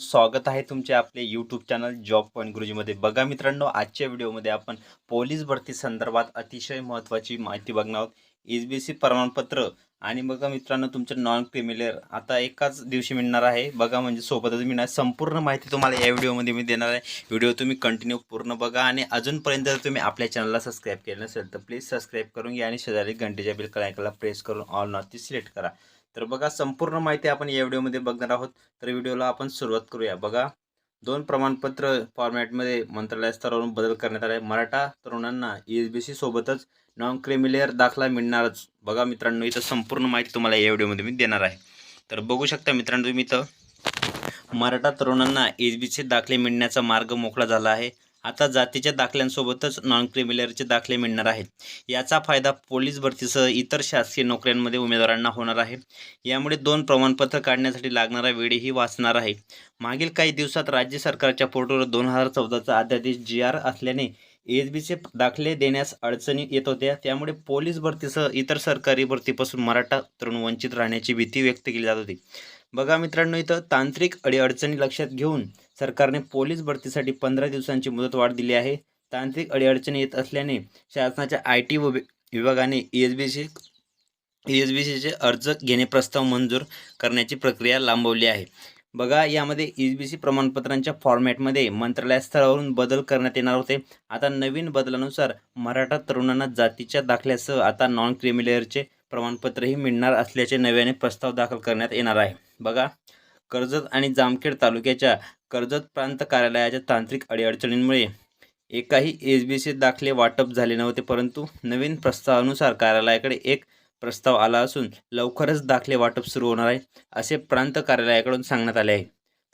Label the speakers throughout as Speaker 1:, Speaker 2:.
Speaker 1: स्वागत आहे तुमचे आपले यूट्यूब चॅनल जॉब पॉईंट गुरुजीमध्ये बघा मित्रांनो आजच्या व्हिडिओमध्ये आपण पोलीस भरती संदर्भात अतिशय महत्त्वाची माहिती बघणार आहोत. एस बी सी प्रमाणपत्र आणि बघा मित्रांनो तुमचं नॉन क्रिमिलेअर आता एकाच दिवशी मिळणार आहे. बघा म्हणजे सोबतच मिळणार. संपूर्ण माहिती तुम्हाला या व्हिडिओमध्ये मी देणार आहे. व्हिडिओ तुम्ही कंटिन्यू पूर्ण बघा आणि अजूनपर्यंत जर तुम्ही आपल्या चॅनलला सबस्क्राईब केलं नसेल तर प्लीज सबस्क्राईब करून घ्या आणि शेजारी घंटेच्या बिल ऐकायला प्रेस करून ऑल नॉर्थी सिलेक्ट करा. तर बघा संपूर्ण माहिती आपण या व्हिडिओमध्ये बघणार आहोत. तर व्हिडिओला आपण सुरुवात करूया. बघा दोन प्रमाणपत्र फॉर्मॅटमध्ये मंत्रालय स्तरावरून बदल करण्यात आला. आहे मराठा तरुणांना एस बी सी सोबतच नॉन क्रिमिलेअर दाखला मिळणारच. बघा मित्रांनो इथं संपूर्ण माहिती तुम्हाला या व्हिडिओमध्ये मी देणार आहे. तर बघू शकता मित्रांनो तुम्ही इथं मराठा तरुणांना एस बी सी दाखले मिळण्याचा मार्ग मोकळा झाला आहे. आता जातीच्या दाखल्यांसोबतच नॉन क्रिमिलरचे दाखले मिळणार आहेत. याचा फायदा पोलीस भरतीसह इतर शासकीय नोकऱ्यांमध्ये उमेदवारांना होणार आहे. यामुळे दोन प्रमाणपत्र काढण्यासाठी लागणारा वेळही वाचणार आहे. मागील काही दिवसात राज्य सरकारच्या पोर्टलवर दोन हजार चौदाचा अध्यादेश जी आर असल्याने एस बीचे दाखले देण्यास अडचणी येत होत्या. त्यामुळे पोलीस भरतीसह इतर सरकारी भरतीपासून मराठा तरुण वंचित राहण्याची भीती व्यक्त केली जात होती. बघा मित्रांनो इथं तांत्रिक अडीअडचणी लक्षात घेऊन सरकारने पोलीस भरतीसाठी पंधरा दिवसांची मुदतवाढ दिली आहे. तांत्रिक अडीअडचणी येत असल्याने शासनाच्या आय टी विभागाने S B C S B सीचे अर्ज घेणे प्रस्ताव मंजूर करण्याची प्रक्रिया लांबवली आहे. बघा यामध्ये एस बी सी प्रमाणपत्रांच्या फॉर्मॅटमध्ये मंत्रालयस्तरावरून बदल करण्यात येणार होते. आता नवीन बदलानुसार मराठा तरुणांना जातीच्या दाखल्यासह आता नॉन क्रिमिलेअरचे प्रमाणपत्रही मिळणार असल्याचे नव्याने प्रस्ताव दाखल करण्यात येणार आहे. बघा कर्जत आणि जामखेड तालुक्याच्या कर्जत प्रांत कार्यालयाच्या तांत्रिक अडीअडचणींमुळे एकाही एस बी सी दाखले वाटप झाले नव्हते परंतु नवीन प्रस्तावानुसार कार्यालयाकडे एक प्रस्ताव आला असून लवकरच दाखले वाटप सुरू होणार आहे असे प्रांत कार्यालयाकडून सांगण्यात आले आहे.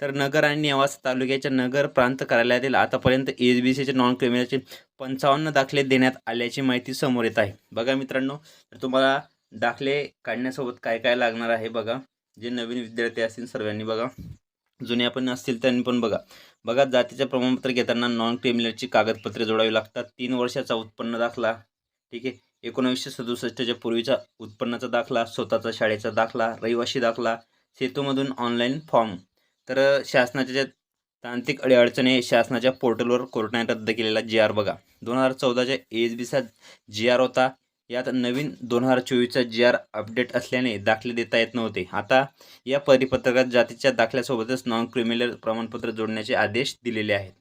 Speaker 1: तर नगर आणि नेवासा तालुक्याच्या नगर प्रांत कार्यालयातील आतापर्यंत एस बी सीचे नॉन क्रिमिनलचे पंचावन्न दाखले देण्यात आल्याची माहिती समोर येत आहे. बघा मित्रांनो तर तुम्हाला दाखले काढण्यासोबत काय काय लागणार आहे बघा. जे नवीन विद्यार्थी असतील सर्वांनी बघा. जुने आपण असतील त्यांनी पण बघा. बघा जातीचे प्रमाणपत्र घेताना नॉन क्रिमिनलची कागदपत्रे जोडावी लागतात. तीन वर्षाचा उत्पन्न दाखला. ठीक आहे? एकोणीसशे सदुसष्टच्या पूर्वीचा उत्पन्नाचा दाखला स्वतःचा शाळेचा दाखला रहिवाशी दाखला सेतूमधून ऑनलाईन फॉर्म तर शासनाच्या ज्या तांत्रिक अडीअडचणी शासनाच्या पोर्टलवर कोर्टाने रद्द केलेला जी आर बघा. दोन हजार चौदाच्या एच बीचा जी आर होता. यात नवीन दोन हजार चोवीसचा जी आर अपडेट असल्याने दाखले देता येत नव्हते. आता या परिपत्रकात जातीच्या दाखल्यासोबतच नॉन क्रिमिनल प्रमाणपत्र जोडण्याचे आदेश दिलेले आहेत.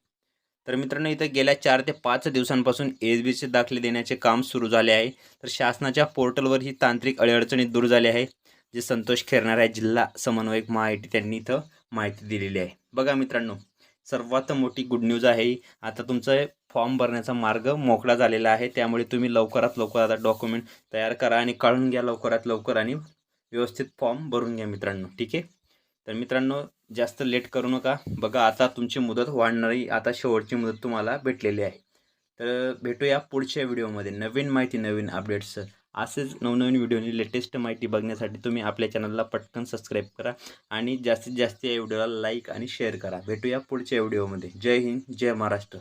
Speaker 1: तर मित्रांनो इथं गेल्या चार ते पाच दिवसांपासून एस बीचे दाखले देण्याचे काम सुरू झाले आहे. तर शासनाच्या पोर्टलवर ही तांत्रिक अडीअडचणी दूर झाली आहे जे संतोष खेरणार आहे जिल्हा समन्वयक महाआयटी त्यांनी इथं माहिती दिलेली आहे. बघा मित्रांनो सर्वात मोठी गुड न्यूज आहे. आता तुमचं फॉर्म भरण्याचा मार्ग मोकळा झालेला आहे. त्यामुळे तुम्ही लवकरात लवकर आता डॉक्युमेंट तयार करा आणि काढून घ्या लवकरात लवकर आणि व्यवस्थित फॉर्म भरून घ्या मित्रांनो. ठीक आहे? तर मित्रांनो जास्त लेट करू नका. बघा आता तुमची मुदत वाढणारी आता शेवटची मुदत तुम्हाला भेटलेली आहे. तर भेटूया पुढच्या व्हिडिओमध्ये नवीन माहिती नवीन अपडेट्स असेच नवनवीन व्हिडिओनी लेटेस्ट माहिती बघण्यासाठी तुम्ही आपल्या चॅनलला पटकन सबस्क्राईब करा. आणि जास्तीत जास्त या व्हिडिओला लाईक आणि शेअर करा. भेटूया पुढच्या व्हिडिओमध्ये जय हिंद जय महाराष्ट्र.